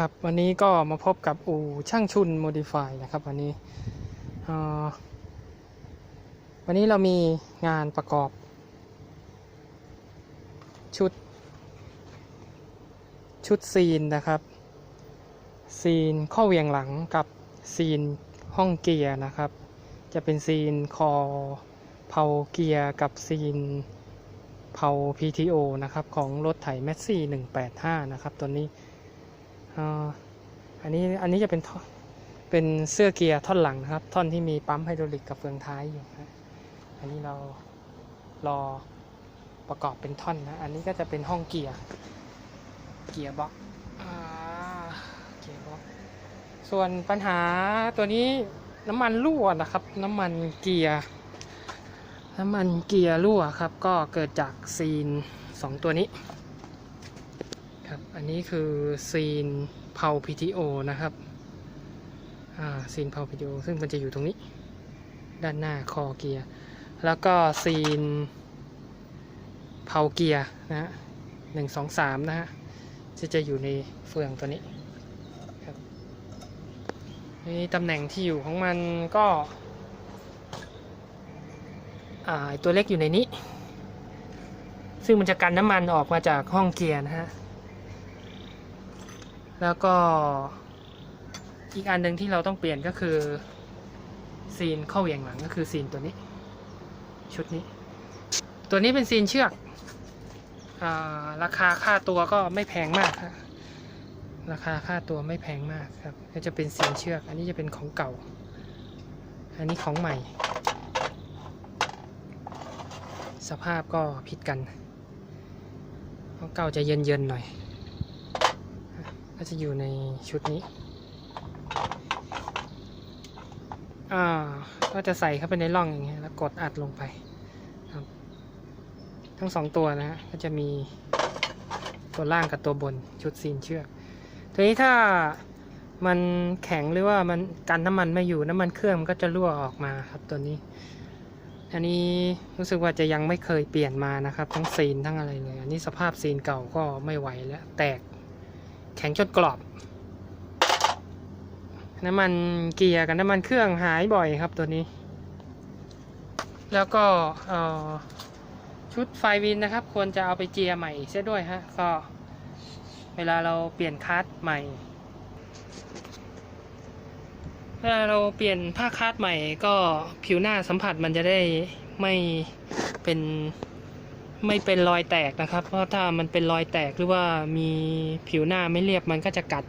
ครับวันนี้ก็มาพบกับอู่ช่างชุนโมดิฟายนะครับวันนี้วันนี้เรามีงานประกอบ ชุด ชุดซีนนะครับ ซีนข้อเหวียงหลังกับซีนห้องเกียร์นะครับ จะเป็นซีนคอเผาเกียร์กับซีนเผา PTO นะครับของรถไถแมสซี่185 นะครับตัวนี้ อันนี้อันนี้จะเป็นเป็นเสื้อเกียร์ท่อนหลังนะครับ ท่อนที่มีปั๊มไฮดรอลิกกับเฟืองท้ายอยู่นะอันนี้เรารอประกอบเป็นท่อนนะ อันนี้ก็จะเป็นห้องเกียร์ เกียร์บล็อกเกียร์บล็อก ส่วนปัญหาตัวนี้น้ำมันรั่วนะครับ น้ำมันเกียร์น้ำมันเกียร์รั่วครับ ก็เกิดจากซีนสองตัวนี้ ครับ อันนี้คือซีนเผา PTO นะครับ อ่า ซีนเผา PTO ซึ่งมันจะอยู่ตรงนี้ ด้านหน้าคอเกียร์ แล้วก็ซีนเผาเกียร์นะฮะหนึ่งสองสามนะฮะ จะจะอยู่ในเฟืองตัวนี้ครับนี่ตำแหน่งที่อยู่ของมันก็ อ่า ตัวเล็กอยู่ในนี้ซึ่งมันจะกันน้ำมันออกมาจากห้องเกียร์นะฮะ แล้วก็อีกอันหนึ่งที่เราต้องเปลี่ยนก็คือซีนเข้าเวียงหลังก็คือซีนตัวนี้ ชุดนี้ ตัวนี้เป็นซีนเชือกอาราคาค่าตัวก็ไม่แพงมากครับราคาค่าตัวไม่แพงมากครับ ก็จะเป็นซีนเชือก อันนี้จะเป็นของเก่า อันนี้ของใหม่ สภาพก็ผิดกันของเก่าจะเย็นๆหน่อย ก็จะอยู่ในชุดนี้ อ่า ก็จะใส่เข้าไปในร่องอย่างเงี้ย แล้วกดอัดลงไปครับ ทั้งสองตัวนะฮะ ก็จะมีตัวล่างกับตัวบนชุดซีนเชือก ทีนี้ถ้ามันแข็งหรือว่ามันกันน้ำมันไม่อยู่น้ำมันเครื่องมันก็จะรั่วออกมาครับตัวนี้ อันนี้รู้สึกว่าจะยังไม่เคยเปลี่ยนมานะครับ ทั้งซีนทั้งอะไรเลย อันนี้สภาพซีนเก่าก็ไม่ไหวแล้ว แตก แข็งจนกรอบ น้ำมันเกียร์กับน้ำมันเครื่องหายบ่อยครับตัวนี้ แล้วก็ชุดไฟวินนะครับ ควรจะเอาไปเจียร์ใหม่เสียด้วยฮะก็เวลาเราเปลี่ยนคัสใหม่ เวลาเราเปลี่ยนผ้าคาดใหม่ก็ผิวหน้าสัมผัสมันจะได้ไม่เป็น ไม่เป็นรอยแตกนะครับ เพราะถ้ามันเป็นรอยแตกหรือว่ามีผิวหน้าไม่เรียบมันก็จะกัด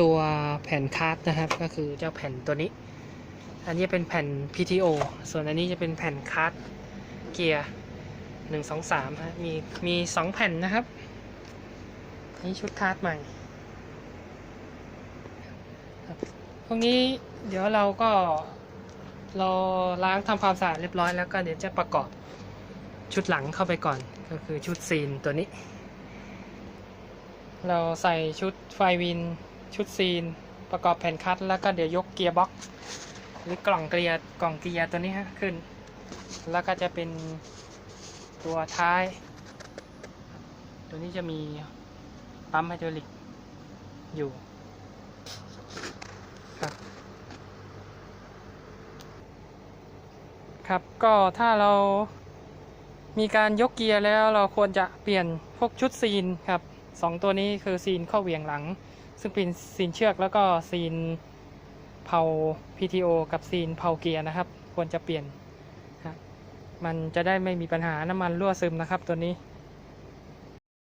ตัวแผ่นคาดนะครับ ก็คือเจ้าแผ่นตัวนี้ อันนี้เป็นแผ่น PTO ส่วนอันนี้จะเป็นแผ่นคาดเกียร์หนึ่งสองสามฮะมีมีสองแผ่นนะครับนี่ชุดคาดใหม่พวกนี้เดี๋ยวเราก็เราล้างทำความสะอาดเรียบร้อยแล้วก็เดี๋ยวจะประกอบ ชุดหลังเข้าไปก่อนก็คือชุดซีนตัวนี้ เราใส่ชุดไฟวินชุดซีน ประกอบแผ่นคัตแล้วก็เดี๋ยวยกเกียร์บ็อกหรือกล่องเกียร์กล่องเกียร์ตัวนี้ฮะขึ้น แล้วก็จะเป็นตัวท้าย ตัวนี้จะมีปั๊มไฮดรอลิกอยู่ครับครับก็ถ้าเรา มีการยกเกียร์แล้วเราควรจะเปลี่ยนพวกชุดซีนครับสองตัวนี้คือซีนข้อเหวี่ยงหลัง ซึ่งเป็นซีนเชือกแล้วก็ซีนเผา PTO กับซีนเผาเกียร์นะครับ ควรจะเปลี่ยน มันจะได้ไม่มีปัญหาน้ำมันรั่วซึมนะครับตัวนี้